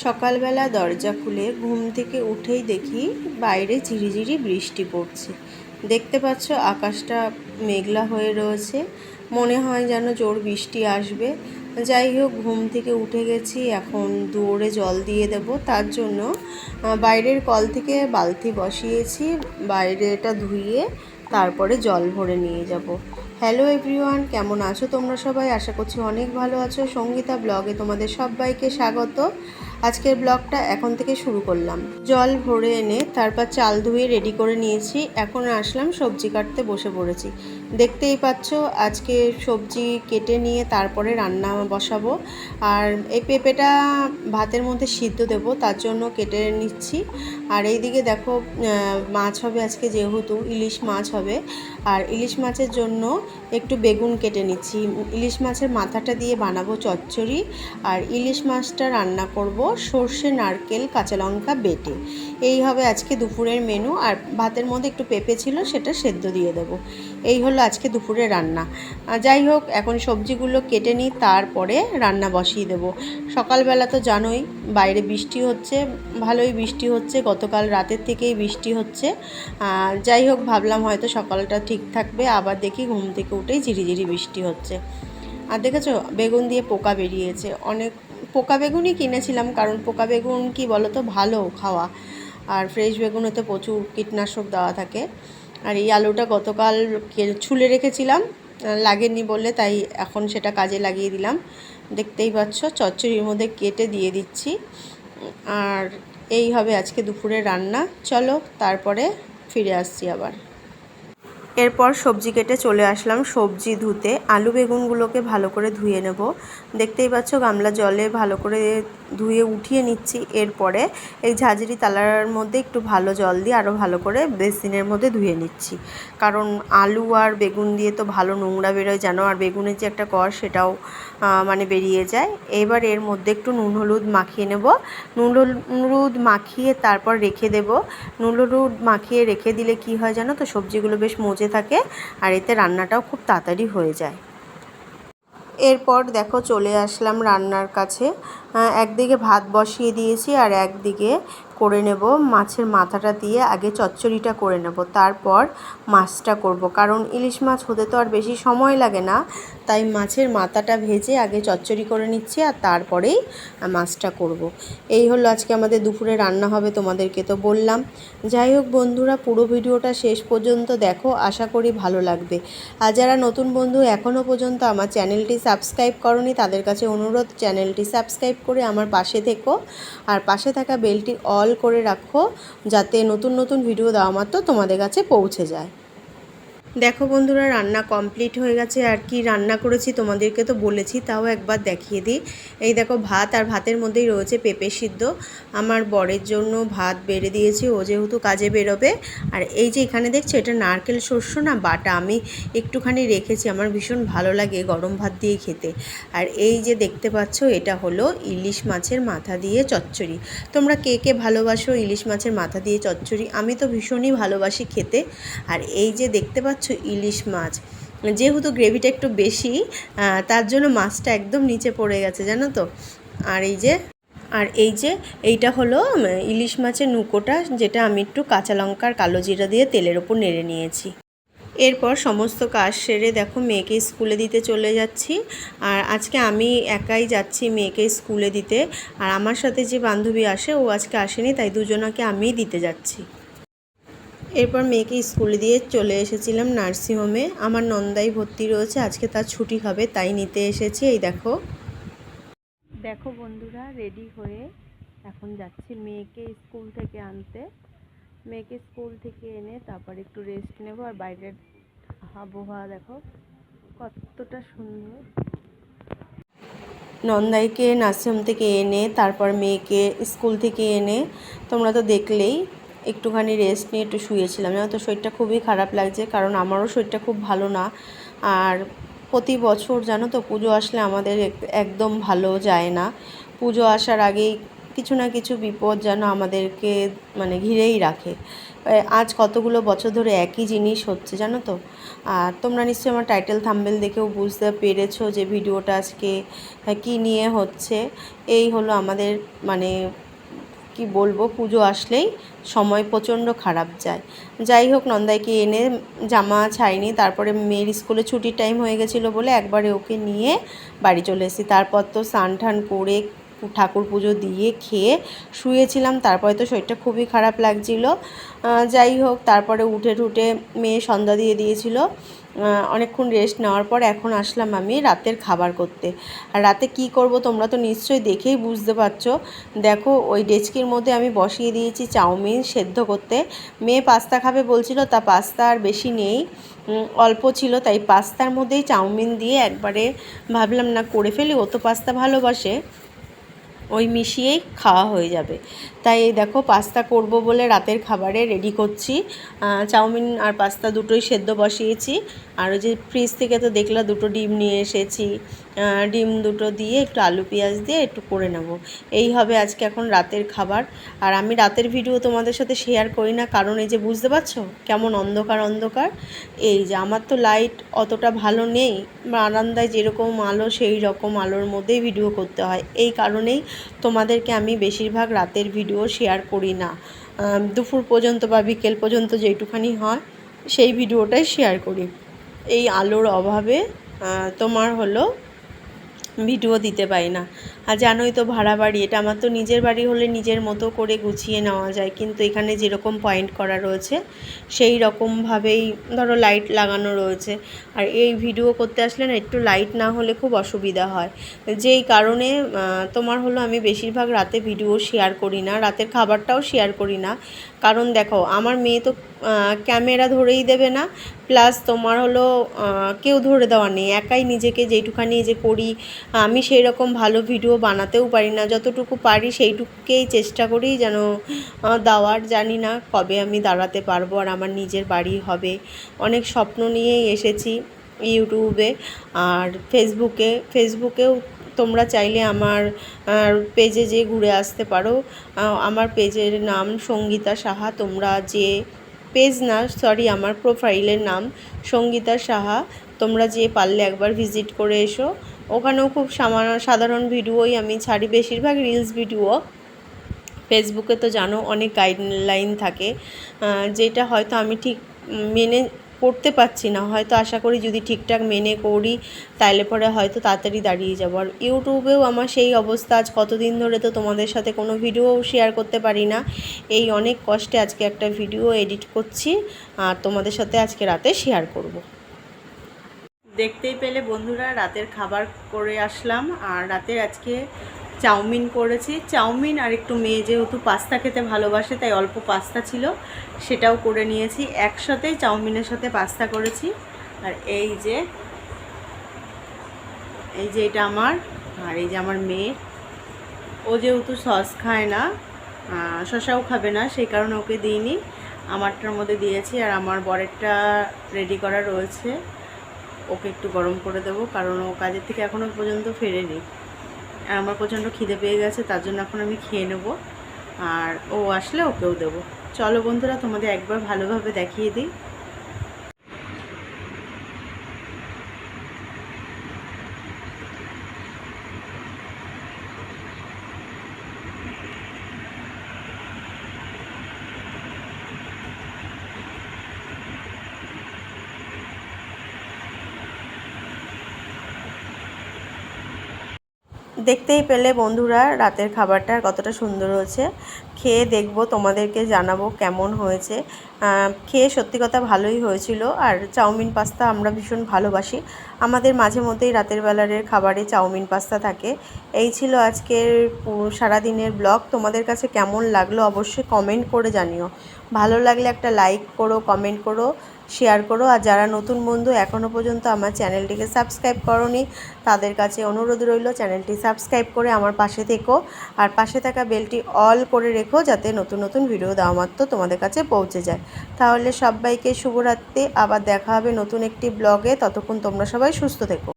সকালবেলা দরজা খুলে ঘুম থেকে উঠেই দেখি বাইরে ঝিরিঝিরি বৃষ্টি পড়ছে। দেখতে পাচ্ছ আকাশটা মেঘলা হয়ে রয়েছে। মনে হয় যেন জোর বৃষ্টি আসবে। যাই হোক, ঘুম থেকে উঠে গেছি। এখন দৌড়ে জল দিয়ে দেব। তার জন্য বাইরের কল থেকে বালতি বসিয়েছি। বাইরেটা ধুয়ে তারপরে জল ভরে নিয়ে যাব। হ্যালো এভরিওয়ান, কেমন আছো তোমরা সবাই? আশা করছি অনেক ভালো আছো। সঙ্গীতা ব্লগে তোমাদের সবাইকে স্বাগত। আজকের ব্লগটা এখন থেকে শুরু করলাম। জল ভরে এনে তারপর চাল ধুয়ে রেডি করে নিয়েছি। এখন আসলাম সবজি কাটতে বসে পড়েছি। দেখতেই পাচ্ছ, আজকে সবজি কেটে নিয়ে তারপরে রান্না বসাবো। আর এই পেঁপেটা ভাতের মধ্যে সিদ্ধ দেবো, তার জন্য কেটে নিচ্ছি। আর এইদিকে দেখো মাছ হবে আজকে যেহেতু, ইলিশ মাছ হবে। আর ইলিশ মাছের জন্য একটু বেগুন কেটে নিচ্ছি। ইলিশ মাছের মাথাটা দিয়ে বানাবো চচ্চড়ি। আর ইলিশ মাছটা রান্না করব সর্ষে, নারকেল, কাঁচা লঙ্কা বেটে। এই হবে আজকে দুপুরের মেনু আর ভাতের মধ্যে একটু পেঁপে ছিল, সেটা সেদ্ধ দিয়ে দেবো। এই হলো আজকে দুপুরের রান্না। যাই হোক, এখন সবজিগুলো কেটে নিই, তারপরে রান্না বসিয়ে দেবো। সকালবেলা তো জানোই, বাইরে বৃষ্টি হচ্ছে, ভালোই বৃষ্টি হচ্ছে, গতকাল রাতের থেকেই বৃষ্টি হচ্ছে। যাই হোক, ভাবলাম হয়তো সকালটা ঠিক থাকবে, আবার দেখি ঘুম থেকে উঠেই ঝিরিঝিরি বৃষ্টি হচ্ছে। আর দেখেছ, বেগুন দিয়ে পোকা বেরিয়েছে, অনেক পোকা বেগুনই কিনেছিলাম, কারণ পোকা বেগুন কি বলো তো ভালো খাওয়া। আর ফ্রেশ বেগুনে তো প্রচুর কীটনাশক দেওয়া থাকে। আর এই আলুটা গতকাল ছুলে রেখেছিলাম লাগেনি বললে, তাই এখন সেটা কাজে লাগিয়ে দিলাম। দেখতেই পাচ্ছ, চচ্চড়ির মধ্যে কেটে দিয়ে দিচ্ছি। আর এই হবে আজকে দুপুরের রান্না। চলো, তারপরে ফিরে আসছি আবার। এরপর সবজি কেটে চলে আসলাম। সবজি ধুতে আলু বেগুনগুলোকে ভালো করে ধুয়ে নেব। দেখতেই পাচ্ছ গামলা জলে ভালো করে ধুয়ে উঠিয়ে নিচ্ছি। এরপরে এই ঝাঁঝরি তালার মধ্যে একটু ভালো জল দিয়ে আরও ভালো করে বেসিনের মধ্যে ধুয়ে নিচ্ছি। কারণ আলু আর বেগুন দিয়ে তো ভালো নোংরা বেরোয়, জানো? আর বেগুনের যে একটা কর সেটাও মানে বেরিয়ে যায়। এবার এর মধ্যে একটু নুন হলুদ মাখিয়ে নেব। নুন হলুদ মাখিয়ে তারপর রেখে দেব। নুন হলুদ মাখিয়ে রেখে দিলে কি হয় জানো তো? সবজিগুলো বেশ মজে থাকে আর এতে রান্নাটাও খুব তাড়াতাড়ি হয়ে যায়। এরপর দেখো চলে আসলাম রান্নার কাছে। একদিকে ভাত বসিয়ে দিয়েছি আর একদিকে করে নেব মাছের মাথাটা দিয়ে আগে চচ্চড়িটা করে নেব। তারপর মাছটা করব। কারণ ইলিশ মাছ হতে তো আর বেশি সময় লাগে না। তাই মাছের মাথাটা ভেজে আগে চচ্চড়ি করে নিচ্ছি আর তারপরেই মাছটা করব। এই হলো আজকে আমাদের দুপুরে রান্না হবে তোমাদেরকে তো বললাম। যাই হোক বন্ধুরা, পুরো ভিডিওটা শেষ পর্যন্ত দেখো, আশা করি ভালো লাগবে। আর যারা নতুন বন্ধু এখনও পর্যন্ত আমার চ্যানেলটি সাবস্ক্রাইব করনি, তাদের কাছে অনুরোধ, চ্যানেলটি সাবস্ক্রাইব করে আমার পাশে থেকো আর পাশে থাকা বেলটি অল করে রাখো, যাতে নতুন নতুন ভিডিও দেওয়া মাত্র তোমাদের কাছে পৌঁছে যায়। দেখো বন্ধুরা, রান্না কমপ্লিট হয়ে গেছে। আর কি রান্না করেছি তোমাদেরকে তো বলেছি, তাও একবার দেখিয়ে দিই। এই দেখো ভাত আর ভাতের মধ্যেই রয়েছে পেঁপে সিদ্ধ। আমার বরের জন্য ভাত বেড়ে দিয়েছি, ও যেহেতু কাজে বেরোবে। আর এই যে এখানে দেখছ, এটা নারকেল শস্য না বাটা? আমি একটুখানি রেখেছি, আমার ভীষণ ভালো লাগে গরম ভাত দিয়ে খেতে। আর এই যে দেখতে পাচ্ছ, এটা হলো ইলিশ মাছের মাথা দিয়ে চচ্চড়ি। তোমরা কে কে ভালোবাসো ইলিশ মাছের মাথা দিয়ে চচ্চড়ি? আমি তো ভীষণই ভালোবাসি খেতে। আর এই যে দেখতে পাচ্ছ ইলিশ মাছ। যেহেতু গ্রেভিটা একটু বেশি তার জন্য মাছটা একদম নিচে পড়ে গেছে, জানো তো? আর এই যে, আর এই যে, এইটা হলো ইলিশ মাছের নুকোটা, যেটা আমি একটু কাঁচা লঙ্কার কালো জিরা দিয়ে তেলের ওপর নেড়ে নিয়েছি। এরপর সমস্ত কাজ সেরে দেখো, মেয়েকে স্কুলে দিতে চলে যাচ্ছি। আর আজকে আমি একাই যাচ্ছি মেয়েকে স্কুলে দিতে। আর আমার সাথে যে বান্ধবী আসে, ও আজকে আসেনি, তাই দুজনাকে আমিই দিতে যাচ্ছি। এরপর মেয়েকে স্কুলে দিয়ে চলে এসেছিলাম নার্সিংহোমে আমার নন্দাই ভর্তি রয়েছে আজকে তার ছুটি হবে তাই নিতে এসেছি। এই দেখো। দেখো বন্ধুরা রেডি হয়ে এখন যাচ্ছি মেয়েকে স্কুল থেকে আনতে। মেয়েকে স্কুল থেকে এনে তারপর একটু রেস্ট নেব আর বাইরের আবহাওয়া দেখো কতটা সুন্দর। নন্দাইকে নার্সিংহোম থেকে এনে তারপর মেয়েকে স্কুল থেকে এনে তোমরা তো দেখলেই একটুখানি রেস্ট নিয়ে একটু শুয়েছিলাম। জানো তো শরীরটা খুবই খারাপ লাগছে, কারণ আমারও শরীরটা খুব ভালো না। আর প্রতি বছর জানো তো, পুজো আসলে আমাদের একদম ভালো যায় না। পুজো আসার আগেই কিছু না কিছু বিপদ যেন আমাদেরকে মানে ঘিরেই রাখে। আজ কতগুলো বছর ধরে একই জিনিস হচ্ছে জানো তো? আর তোমরা নিশ্চয়ই আমার টাইটেল থাম্বেল দেখেও বুঝতে পেরেছ যে ভিডিওটা আজকে কী নিয়ে হচ্ছে। এই হলো আমাদের মানে কি বলব, পুজো আসলেই সময় প্রচণ্ড খারাপ যায়। যাই হোক, নন্দাইকে এনে জামা ছাইনি, তারপরে মেয়ের স্কুলে ছুটির টাইম হয়ে গেছিল বলে একবারে ওকে নিয়ে বাড়ি চলে এসেছি। তারপর তো স্নান টান করে ঠাকুর পুজো দিয়ে খেয়ে শুয়েছিলাম। তারপরে তো শরীরটা খুবই খারাপ লাগছিল। যাই হোক, তারপরে উঠে টুটে মেয়ে সন্ধ্যা দিয়ে দিয়েছিল। অনেকক্ষণ রেস্ট নেওয়ার পর এখন আসলাম আমি রাতের খাবার করতে। আর রাতে কি করব তোমরা তো নিশ্চয়ই দেখেই বুঝতে পারছ। দেখো, ওই ডেচকির মধ্যে আমি বসিয়ে দিয়েছি চাউমিন সেদ্ধ করতে। মেয়ে পাস্তা খাবে বলছিল, তা পাস্তা আর বেশি নেই। অল্প ছিল, তাই পাস্তার মধ্যেই চাউমিন দিয়ে একবারে ভাবলাম, না, করে ফেলি। ও তো পাস্তা ভালোবাসে। ওই মিশিয়েই খাওয়া হয়ে যাবে। তাই এই দেখো পাস্তা করব বলে রাতের খাবারে রেডি করছি। চাউমিন আর পাস্তা দুটোই সেদ্ধ বসিয়েছি। আর ওই যে ফ্রিজ থেকে তো দেখলা দুটো ডিম নিয়ে এসেছি। ডিম দুটো দিয়ে একটু আলু পেঁয়াজ দিয়ে একটু করে নেব। এই হবে আজকে এখন রাতের খাবার। আর আমি রাতের ভিডিও তোমাদের সাথে শেয়ার করি না, কারণ এই যে বুঝতে পারছ কেমন অন্ধকার অন্ধকার? এই যে আমার তো লাইট অতটা ভালো নেই, বারান্দায় যেরকম আলো সেই রকম আলোর মধ্যেই ভিডিও করতে হয়। এই কারণেই তোমাদেরকে আমি বেশিরভাগ রাতের ভিডিও শেয়ার করি না। দুপুর পর্যন্ত বা বিকেল পর্যন্ত যেইটুখানি হয়, সেই ভিডিওটাই শেয়ার করি। এই আলোর অভাবে তোমার হলো ভিডিও দিতে পারি না। আর জানোই তো ভাড়া বাড়ি, এটা আমার তো নিজের বাড়ি হলে নিজের মতো করে গুছিয়ে নেওয়া যায়। কিন্তু এখানে যেরকম পয়েন্ট করা রয়েছে, সেই রকমভাবেই ধরো লাইট লাগানো রয়েছে। আর এই ভিডিও করতে আসলে না, একটু লাইট না হলে খুব অসুবিধা হয়। যেই কারণে তোমার হলো আমি বেশিরভাগ রাতে ভিডিও শেয়ার করি না, রাতের খাবারটাও শেয়ার করি না। কারণ দেখো, আমার মেয়ে তো ক্যামেরা ধরেই দেবে না, প্লাস তোমার হলো কেউ ধরে দেওয়া নেই, একাই নিজেকে যেইটুখানি যে করি, আমি সেই রকম ভালো ভিডিও বানাতেও পারি না, যতটুকু পারি সেইটুকুকেই চেষ্টা করি যেন দেওয়ার, জানি না কবে আমি দাঁড়াতে পারব আর আমার নিজের বাড়ি হবে। অনেক স্বপ্ন নিয়েই এসেছি ইউটিউবে আর ফেসবুকে, ফেসবুকেও তোমরা চাইলে আমার পেজে যে ঘুরে আসতে পারো। আমার পেজের নাম সঙ্গীতা সাহা, তোমরা যে পেজ না সরি আমার প্রোফাইলের নাম সঙ্গীতা সাহা। তোমরা যে পারলে একবার ভিজিট করে এসো। ওখানেও খুব সাধারণ ভিডিওই আমি ছাড়ি। বেশিরভাগ রিলস ভিডিও ফেসবুকে তো জানো, অনেক গাইডলাইন থাকে। যেটা হয়তো আমি ঠিক মেনে করতে পারছি না। হয়তো আশা করি যদি ঠিকঠাক মেনে করি, তাইলে পরে হয়তো তাড়াতাড়ি দাঁড়িয়ে যাব। আর ইউটিউবেও আমার সেই অবস্থা। আজ কতদিন ধরে তো তোমাদের সাথে কোনো ভিডিও শেয়ার করতে পারি না। এই অনেক কষ্টে আজকে একটা ভিডিও এডিট করছি। আর তোমাদের সাথে আজকে রাতে শেয়ার করব। দেখতেই পেলে বন্ধুরা, রাতের খাবার করে আসলাম। আর রাতের আজকে চাউমিন করেছি। চাউমিন আর একটু মেয়ে যেহেতু পাস্তা খেতে ভালোবাসে, তাই অল্প পাস্তা ছিল। সেটাও করে নিয়েছি। একসাথে চাউমিনের সাথে পাস্তা করেছি। আর এই যে এই যে এটা আমার, আর এই যে আমার মেয়ে। ও যেহেতু সস খায় না শসাও খাবে না, সেই কারণে ওকে দিইনি। আমারটার মধ্যে দিয়েছি আর আমার বরেরটা রেডি করা রয়েছে। ওকে একটু গরম করে দেবো, কারণ ও কাজের থেকে এখনও পর্যন্ত ফেরেনি। আমার প্রচণ্ড খিদে পেয়ে গেছে, তার জন্য এখন আমি খেয়ে নেব। আর ও আসলে ওকেও দেবো। চলো বন্ধুরা, তোমাদের একবার ভালোভাবে দেখিয়ে দিই। দেখতেই পেলে বন্ধুরা রাতের খাবারটা কতটা সুন্দর হয়েছে। খেয়ে দেখব, তোমাদেরকে জানাব কেমন হয়েছে। খেয়ে সত্যি কথা ভালোই হয়েছিল। আর চাউমিন পাস্তা আমরা ভীষণ ভালোবাসি। আমাদের মাঝে মধ্যেই রাতের বেলার খাবারে চাউমিন পাস্তা থাকে। এই ছিল আজকের সারাদিনের ব্লগ। তোমাদের কাছে কেমন লাগল অবশ্যই কমেন্ট করে জানিও। ভালো লাগলে একটা লাইক করো, কমেন্ট করো, শেয়ার করো। আর যারা নতুন বন্ধু এখনও পর্যন্ত আমার চ্যানেলটিকে সাবস্ক্রাইব করনি, তাদের কাছে অনুরোধ রইল চ্যানেলটি সাবস্ক্রাইব করে আমার পাশে থেকো। আর পাশে থাকা বেলটি অল করে রেখো যাতে নতুন নতুন ভিডিও দেওয়া মাত্র তোমাদের কাছে পৌঁছে যায়। তাহলে সবাইকে শুভরাত্রি, আবার দেখা হবে নতুন একটি ব্লগে ততক্ষণ তোমরা সবাই সুস্থ থেকো।